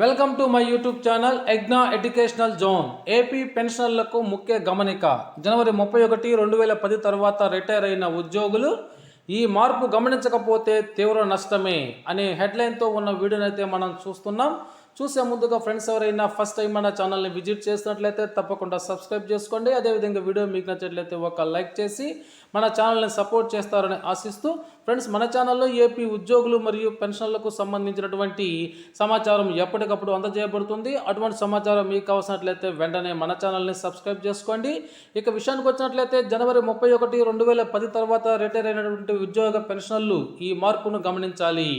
Welcome to my YouTube channel ఎగ్నా educational zone AP పెన్షనర్లకు ముఖ్య గమనిక. జనవరి ముప్పై ఒకటి రెండు వేల పది తర్వాత రిటైర్ అయిన ఉద్యోగులు ఈ మార్పు గమనించకపోతే తీవ్ర నష్టమే అనే హెడ్లైన్తో ఉన్న వీడియోనైతే మనం చూస్తున్నాం. చూసే ముందుగా ఫ్రెండ్స్ ఎవరైనా ఫస్ట్ టైం మన ఛానల్ని విజిట్ చేసినట్లయితే తప్పకుండా సబ్స్క్రైబ్ చేసుకోండి. అదేవిధంగా వీడియో మీకు నచ్చినట్లయితే ఒక లైక్ చేసి మన ఛానల్ని సపోర్ట్ చేస్తారని ఆశిస్తూ ఫ్రెండ్స్ మన ఛానల్లో ఏపీ ఉద్యోగులు మరియు పెన్షన్లకు సంబంధించినటువంటి సమాచారం ఎప్పటికప్పుడు అందజేయబడుతుంది. అటువంటి సమాచారం మీకు కావాల్సినట్లయితే వెంటనే మన ఛానల్ని సబ్స్క్రైబ్ చేసుకోండి. ఇక విషయానికి వచ్చినట్లయితే జనవరి ముప్పై ఒకటి రెండు వేల పది తర్వాత రిటైర్ అయినటువంటి ఉద్యోగ పెన్షన్లు ఈ మార్పును గమనించాలి.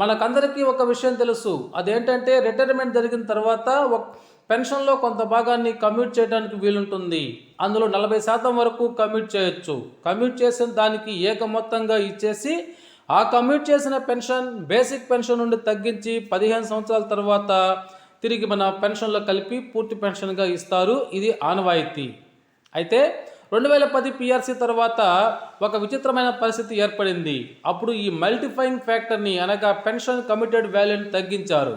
మనకందరికీ ఒక విషయం తెలుసు. అదేంటంటే రిటైర్మెంట్ జరిగిన తర్వాత ఒక పెన్షన్లో కొంత భాగాన్ని కమ్యూట్ చేయడానికి వీలుంటుంది. అందులో నలభై శాతం వరకు కమ్యూట్ చేయొచ్చు. కమ్యూట్ చేసిన దానికి ఏక మొత్తంగా ఇచ్చేసి ఆ కమ్యూట్ చేసిన పెన్షన్ బేసిక్ పెన్షన్ నుండి తగ్గించి పదిహేను సంవత్సరాల తర్వాత తిరిగి మన పెన్షన్లో కలిపి పూర్తి పెన్షన్గా ఇస్తారు. ఇది ఆనవాయితీ. అయితే రెండు వేల పది పిఆర్సీ తర్వాత ఒక విచిత్రమైన పరిస్థితి ఏర్పడింది. అప్పుడు ఈ మల్టిఫైయింగ్ ఫ్యాక్టర్ని అనగా పెన్షన్ కమిటెడ్ వాల్యూని తగ్గించారు.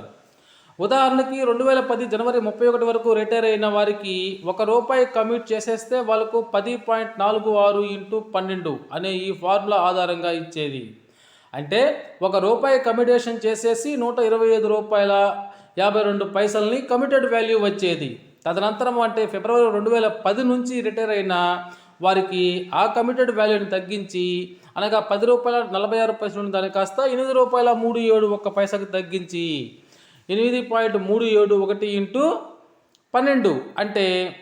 ఉదాహరణకి రెండు వేల పది జనవరి ముప్పై ఒకటి వరకు రిటైర్ అయిన వారికి ఒక రూపాయి కమిట్ చేసేస్తే వాళ్ళకు పది పాయింట్ నాలుగు ఆరు ఇంటూ పన్నెండు అనే ఈ ఫార్ములా ఆధారంగా ఇచ్చేది. అంటే ఒక రూపాయి కమిటేషన్ చేసేసి నూట ఇరవై ఐదు రూపాయల యాభై రెండు పైసల్ని కమిటెడ్ వాల్యూ వచ్చేది. తదనంతరం అంటే ఫిబ్రవరి రెండు వేల పది నుంచి రిటైర్ అయిన వారికి ఆ కమిటెడ్ వాల్యూని తగ్గించి అనగా పది రూపాయల నలభై ఆరు పైసలు దాని కాస్త ఎనిమిది రూపాయల మూడు ఏడు ఒక్క పైసకు తగ్గించి ఎనిమిది పాయింట్ మూడు ఏడు ఒకటి ఇంటూ పన్నెండు అంటే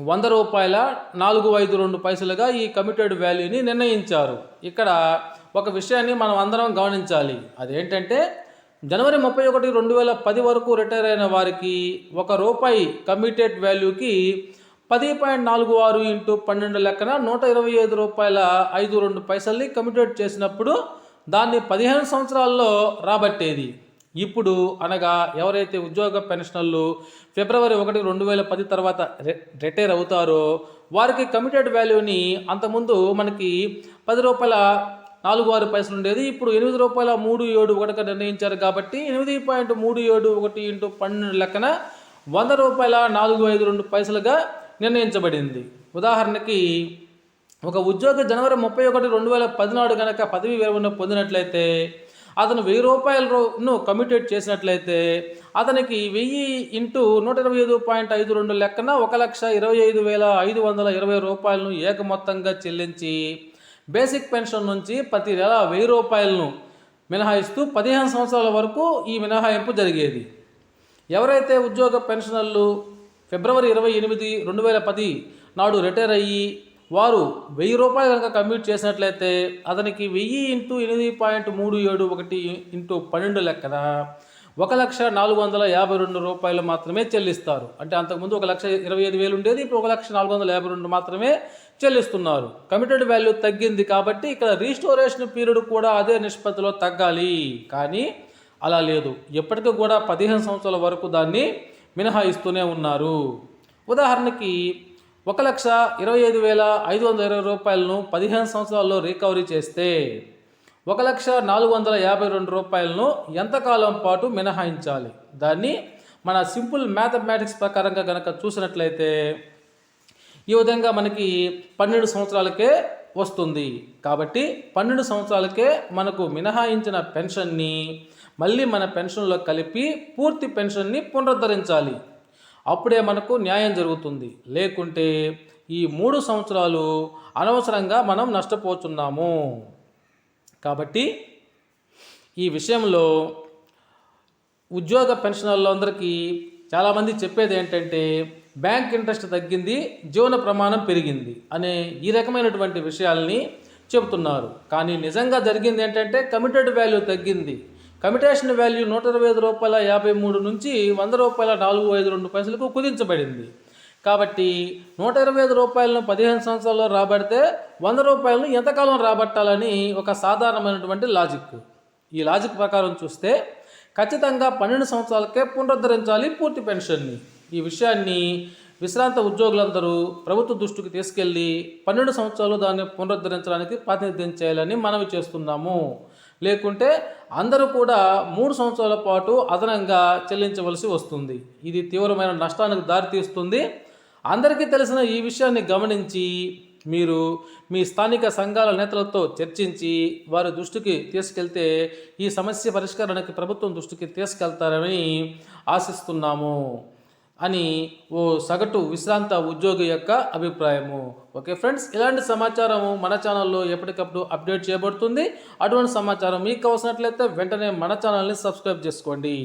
వంద రూపాయల నాలుగు ఐదు రెండు పైసలుగా ఈ కమిటెడ్ వాల్యూని నిర్ణయించారు. ఇక్కడ ఒక విషయాన్ని మనం అందరం గమనించాలి. అదేంటంటే జనవరి ముప్పై ఒకటి రెండు వేల పది వరకు రిటైర్ అయిన వారికి ఒక రూపాయి కమిటెడ్ వాల్యూకి పది పాయింట్ నాలుగు ఆరు ఇంటూ పన్నెండు లెక్కన నూట ఇరవై ఐదు రూపాయల ఐదు రెండు పైసల్ని కమిటెడ్ చేసినప్పుడు దాన్ని పదిహేను సంవత్సరాల్లో రాబట్టేది. ఇప్పుడు అనగా ఎవరైతే ఉద్యోగ పెన్షనర్లు ఫిబ్రవరి ఒకటి రెండు వేల పది తర్వాత రి- రిటైర్ అవుతారో వారికి కమిటెడ్ వాల్యూని అంతకుముందు మనకి పది రూపాయల నాలుగు ఆరు పైసలు ఉండేది. ఇప్పుడు ఎనిమిది రూపాయల మూడు ఏడు ఒకటిగా నిర్ణయించారు కాబట్టి ఎనిమిది పాయింట్ మూడు ఏడు ఒకటి ఇంటూ పన్నెండు లెక్కన వంద రూపాయల నాలుగు ఐదు రెండు పైసలుగా నిర్ణయించబడింది. ఉదాహరణకి ఒక ఉద్యోగి జనవరి ముప్పై ఒకటి రెండు వేల పదినాడు కనుక పదవి విరమణ పొందినట్లయితే అతను వెయ్యి రూపాయలను కమ్యూటేట్ చేసినట్లయితే అతనికి వెయ్యి ఇంటూ నూట ఇరవై ఐదు పాయింట్ ఐదు రెండు లెక్కన ఒక లక్ష ఇరవై ఐదు వేల ఐదు వందల ఇరవై రూపాయలను ఏకమొత్తంగా చెల్లించి బేసిక్ పెన్షన్ నుంచి ప్రతి నెల వెయ్యి రూపాయలను మినహాయిస్తూ పదిహేను సంవత్సరాల వరకు ఈ మినహాయింపు జరిగేది. ఎవరైతే ఉద్యోగ పెన్షనర్లు ఫిబ్రవరి ఇరవై ఎనిమిది రెండు వేల పది నాడు రిటైర్ అయ్యి వారు వెయ్యి రూపాయలు కనుక కమ్యూట్ చేసినట్లయితే అతనికి వెయ్యి ఇంటూ ఎనిమిది పాయింట్ మూడు ఏడు ఒకటి ఇంటూ పన్నెండు లెక్కన? ఒక లక్ష నాలుగు వందల యాభై రెండు రూపాయలు మాత్రమే చెల్లిస్తారు. అంటే అంతకుముందు ఒక లక్ష ఇరవై ఐదు వేలు ఉండేది ఇప్పుడు ఒక లక్ష నాలుగు వందల యాభై రెండు మాత్రమే చెల్లిస్తున్నారు. కమిటెడ్ వాల్యూ తగ్గింది కాబట్టి ఇక్కడ రీస్టోరేషన్ పీరియడ్ కూడా అదే నిష్పత్తిలో తగ్గాలి. కానీ అలా లేదు. ఎప్పటికీ కూడా పదిహేను సంవత్సరాల వరకు దాన్ని మినహాయిస్తూనే ఉన్నారు. ఉదాహరణకి ఒక లక్ష ఇరవై ఐదు వేల ఐదు వందల ఇరవై రూపాయలను పదిహేను సంవత్సరాల్లో రికవరీ చేస్తే ఒక లక్ష నాలుగు వందల యాభై రెండు రూపాయలను ఎంతకాలం పాటు మినహాయించాలి? దాన్ని మన సింపుల్ మ్యాథమెటిక్స్ ప్రకారంగా కనుక చూసినట్లయితే ఈ విధంగా మనకి పన్నెండు సంవత్సరాలకే వస్తుంది. కాబట్టి పన్నెండు సంవత్సరాలకే మనకు మినహాయించిన పెన్షన్ని మళ్ళీ మన పెన్షన్లో కలిపి పూర్తి పెన్షన్ని పునరుద్ధరించాలి. అప్పుడే మనకు న్యాయం జరుగుతుంది. లేకుంటే ఈ మూడు సంవత్సరాలు అనవసరంగా మనం నష్టపోతున్నాము. కాబట్టి ఈ విషయంలో ఉద్యోగ పెన్షనర్లందరికీ చాలామంది చెప్పేది ఏంటంటే బ్యాంక్ ఇంట్రెస్ట్ తగ్గింది జీవన ప్రమాణం పెరిగింది అనే ఈ రకమైనటువంటి విషయాల్ని చెబుతున్నారు. కానీ నిజంగా జరిగింది ఏంటంటే కమిటెడ్ వాల్యూ తగ్గింది. కమిటేషన్ వాల్యూ నూట ఇరవై ఐదు రూపాయల యాభై మూడు నుంచి వంద రూపాయల నాలుగు ఐదు రెండు పైసలకు కుదించబడింది. కాబట్టి నూట ఇరవై ఐదు రూపాయలను పదిహేను సంవత్సరాల్లో రాబడితే వంద రూపాయలను ఎంతకాలం రాబట్టాలని ఒక సాధారణమైనటువంటి లాజిక్. ఈ లాజిక్ ప్రకారం చూస్తే ఖచ్చితంగా పన్నెండు సంవత్సరాలకే పునరుద్ధరించాలి పూర్తి పెన్షన్ని. ఈ విషయాన్ని విశ్రాంత ఉద్యోగులందరూ ప్రభుత్వ దృష్టికి తీసుకెళ్ళి పన్నెండు సంవత్సరాలు దాన్ని పునరుద్ధరించడానికి ప్రాతినిధ్యం చేయాలని మనవి చేస్తున్నాము. లేకుంటే అందరూ కూడా మూడు సంవత్సరాల పాటు అదనంగా చెల్లించవలసి వస్తుంది. ఇది తీవ్రమైన నష్టానికి దారితీస్తుంది. అందరికీ తెలిసిన ఈ విషయాన్ని గమనించి మీరు మీ స్థానిక సంఘాల నేతలతో చర్చించి వారి దృష్టికి తీసుకెళ్తే ఈ సమస్య పరిష్కారానికి ప్రభుత్వం దృష్టికి తీసుకెళ్తారని ఆశిస్తున్నాము అని ఓ సగటు విశ్రాంత ఉద్యోగి యొక్క అభిప్రాయము. ఓకే ఫ్రెండ్స్ ఇలాంటి సమాచారం మన ఛానల్లో ఎప్పటికప్పుడు అప్డేట్ చేయబడుతుంది. అటువంటి సమాచారం మీకు అవసరట్లయితే వెంటనే మన ఛానల్ని సబ్స్క్రైబ్ చేసుకోండి.